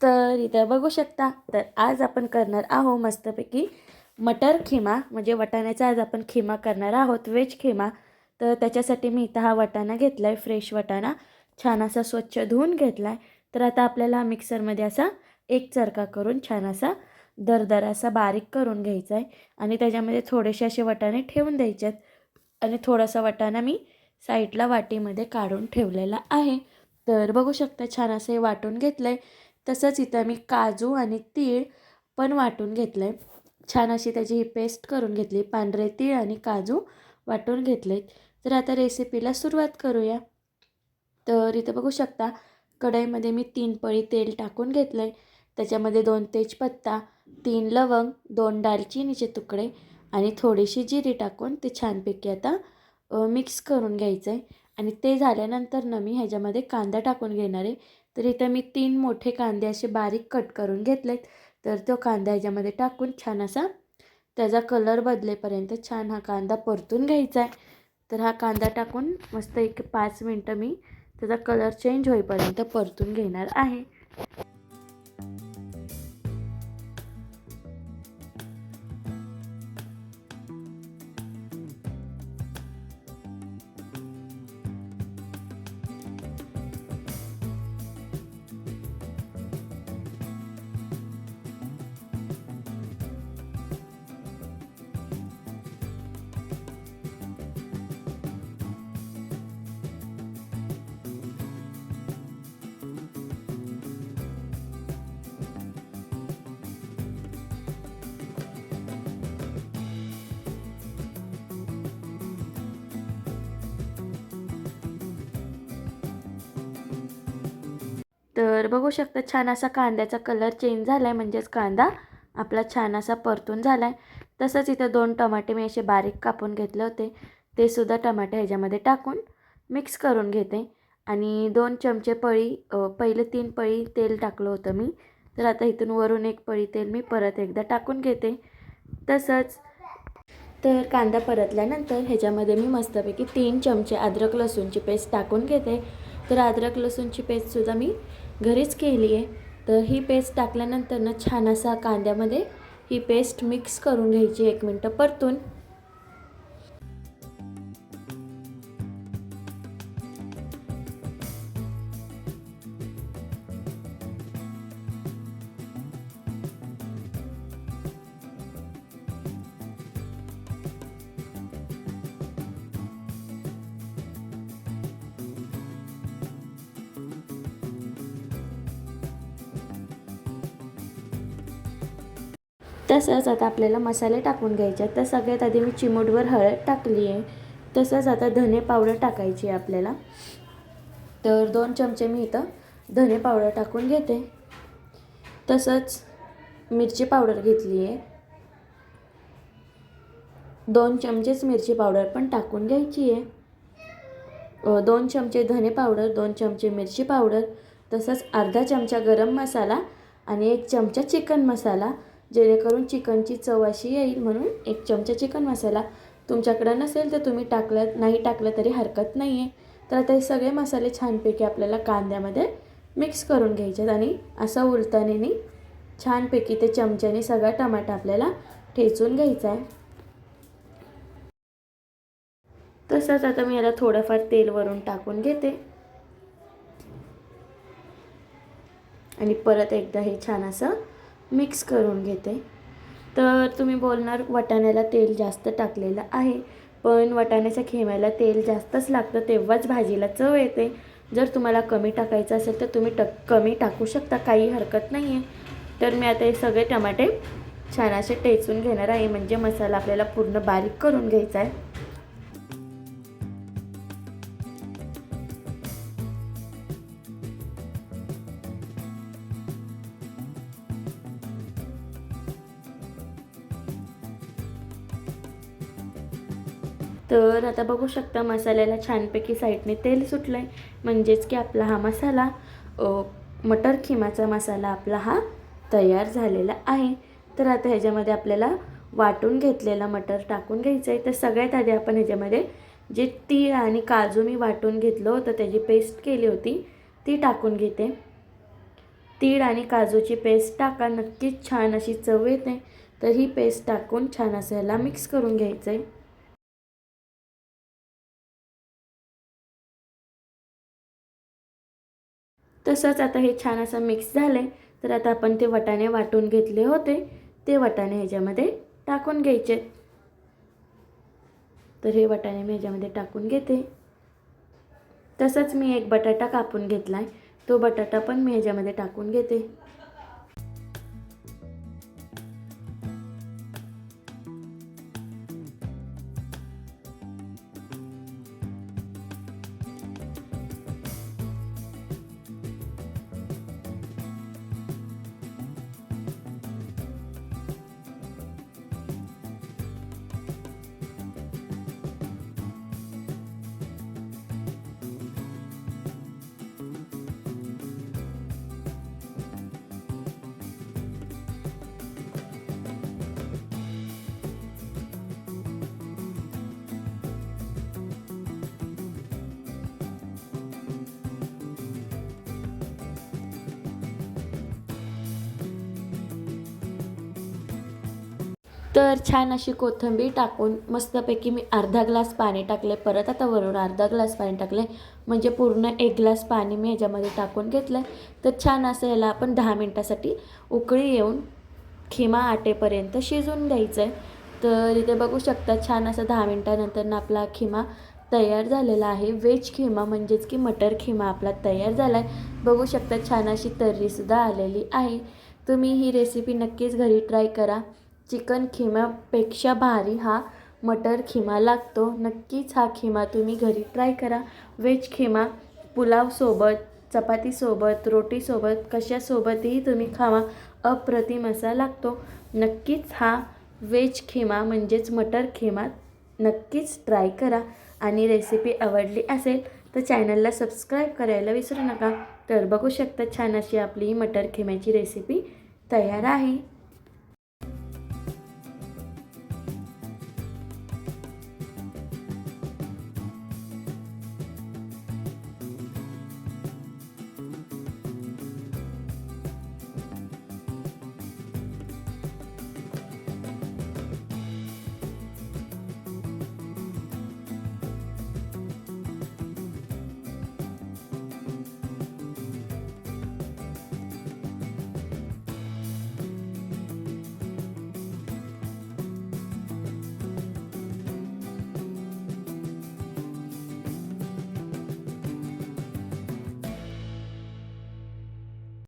तर इथं बघू शकता. तर आज आपण करणार आहो मस्तपैकी मटर खिमा. म्हणजे वटाण्याचा आज आपण खिमा करणार आहोत व्हेज खिमा. तर त्याच्यासाठी मी इथं हा वटाणा घेतला आहे फ्रेश वटाणा. छान असा स्वच्छ धुवून घेतला आहे तर आता आपल्याला हा मिक्सरमध्ये असा एक चरका करून छान असा दरदर असा बारीक करून घ्यायचा आहे आणि त्याच्यामध्ये थोडेसे असे वटाणे ठेवून द्यायचे आहेत आणि थोडासा वटाणा मी साईडला वाटीमध्ये काढून ठेवलेला आहे. तर बघू शकता छान असं हे वाटून घेतलं आहे तसंच इथं मी काजू आणि तीळ पण वाटून घेतलं आहे छान अशी त्याची ही पेस्ट करून घेतली. पांढरे तीळ आणि काजू वाटून घेतले तर आता रेसिपीला सुरुवात करूया. तर इथं बघू शकता कढईमध्ये मी तीन पळी तेल टाकून घेतलं आहे त्याच्यामध्ये दोन तेजपत्ता तीन लवंग दोन दालचिनीचे तुकडे आणि थोडीशी जिरी टाकून ते छानपैकी आता मिक्स करून घ्यायचं आहे आणि ते झाल्यानंतर ना मी ह्याच्यामध्ये कांदा टाकून घेणार आहे. तर इथं मी तीन मोठे कांदे असे बारीक कट करून घेतलेत. तर तो कांदा ह्याच्यामध्ये टाकून छान असा त्याचा कलर बदलेपर्यंत छान हा कांदा परतून घ्यायचा आहे. तर हा कांदा टाकून मस्त एक पाच मिनटं मी त्याचा कलर चेंज होईपर्यंत परतून घेणार आहे. तर बघू शकता छान असा कांद्याचा कलर चेंज झाला आहे म्हणजेच कांदा आपला छान असा परतून झाला आहे तसंच इथं दोन टमाटे मी असे बारीक कापून घेतले होते. ते सुद्धा टमाटे ह्याच्यामध्ये टाकून मिक्स करून घेते. आणि दोन चमचे पळी पहिले तीन पळी तेल टाकलं होतं मी. तर आता इथून वरून एक पळी तेल मी परत एकदा टाकून घेते. तसंच तर कांदा परतल्यानंतर ह्याच्यामध्ये मी मस्तपैकी तीन चमचे अद्रक लसूणची पेस्ट टाकून घेते. तर अद्रक लसूणची पेस्टसुद्धा मी घरीच केली आहे. तर ही पेस्ट टाकल्यानंतर ना छान असा कांद्यामध्ये ही पेस्ट मिक्स करून घ्यायची एक मिनटं परतून. तसंच आता आपल्याला मसाले टाकून घ्यायचे आहेत. तर सगळ्यात आधी मी चिमूटभर हळद टाकली आहे. तसंच आता धने पावडर टाकायची आहे आपल्याला. तर दोन चमचे मी इथं धने पावडर टाकून घेते. तसंच मिरची पावडर घेतली आहे. दोन चमचेच मिरची पावडर पण टाकून घ्यायची आहे. दोन चमचे धने पावडर दोन चमचे मिरची पावडर तसंच अर्धा चमचा गरम मसाला आणि एक चमचा चिकन मसाला. जेणेकरून चिकनची चव अशी येईल म्हणून एक चमचा चिकन मसाला. तुमच्याकडं नसेल तर तुम्ही टाकलं नाही टाकलं तरी हरकत नाही आहे तर आता हे सगळे मसाले छानपैकी आपल्याला कांद्यामध्ये मिक्स करून घ्यायचे आणि असं उलतानेनी छानपैकी ते चमच्याने सगळा टमाटा आपल्याला ठेचून घ्यायचा आहे. तसंच आता मी याला थोडंफार तेल वरून टाकून घेते. आणि परत एकदा हे छान असं मिक्स करून घेते. तर तुम्ही बोलणार वाटाण्याला तेल जास्त टाकलेलं आहे पण वाटाण्याच्या खेम्याला तेल जास्तच लागतं तेव्हाच भाजीला चव येते. जर तुम्हाला कमी टाकायचं असेल तर तुम्ही टक कमी टाकू शकता काही हरकत नाही आहे तर मी आता हे सगळे टमाटे छान असे टेचून घेणार आहे. म्हणजे मसाला आपल्याला पूर्ण बारीक करून घ्यायचा आहे. तर आता बघू शकता मसाल्याला छानपैकी साईडने तेल सुटलं आहे म्हणजेच की आपला हा मसाला मटर खिमाचा मसाला आपला हा तयार झालेला आहे. तर आता ह्याच्यामध्ये आपल्याला वाटून घेतलेला मटर टाकून घ्यायचं आहे तर सगळ्यात आधी आपण ह्याच्यामध्ये जे तीळ आणि काजू मी वाटून घेतलं होतं त्याची पेस्ट केली होती ती टाकून घेते. तीळ आणि काजूची पेस्ट टाका नक्कीच छान अशी चव येते. तर ही पेस्ट टाकून छान असं ह्याला मिक्स करून घ्यायचं आहे तसंच आता हे छान असं मिक्स झालं आहे तर आता आपण ते वटाणे वाटून घेतले होते. ते वटाणे ह्याच्यामध्ये टाकून घ्यायचे. तर हे वटाणे मी ह्याच्यामध्ये टाकून घेते. तसंच मी एक बटाटा कापून घेतला आहे तो बटाटा पण मी ह्याच्यामध्ये टाकून घेते. तर छान अशी कोथिंबीर टाकून मस्तपैकी मी अर्धा ग्लास पाणी टाकले परत आता वरून अर्धा ग्लास पाणी टाकले म्हणजे पूर्ण एक ग्लास पाणी मी ह्याच्यामध्ये टाकून घेतलं तर छान असं याला आपण दहा मिनटासाठी उकळी येऊन खिमा आटेपर्यंत शिजवून द्यायचं आहे तर इथे बघू शकता छान असं दहा मिनटानंतर ना आपला खिमा तयार झालेला आहे. व्हेज खिमा म्हणजेच की मटर खिमा आपला तयार झाला आहे बघू शकता छान अशी तर्रीसुद्धा आलेली आहे. तुम्ही ही रेसिपी नक्कीच घरी ट्राय करा. चिकन खिमापेक्षा भारी हा मटर खिमा लागतो. नक्कीच हा खिमा तुम्ही घरी ट्राय करा. व्हेज खिमा पुलावसोबत चपातीसोबत रोटीसोबत कशासोबतही तुम्ही खावा. अप्रतिम असा लागतो. नक्कीच हा व्हेज खिमा म्हणजेच मटर खिमा नक्कीच ट्राय करा. आणि रेसिपी आवडली असेल तर चॅनलला सबस्क्राईब करायला विसरू नका. तर बघू शकता छान अशी आपली मटर खिम्याची रेसिपी तयार आहे.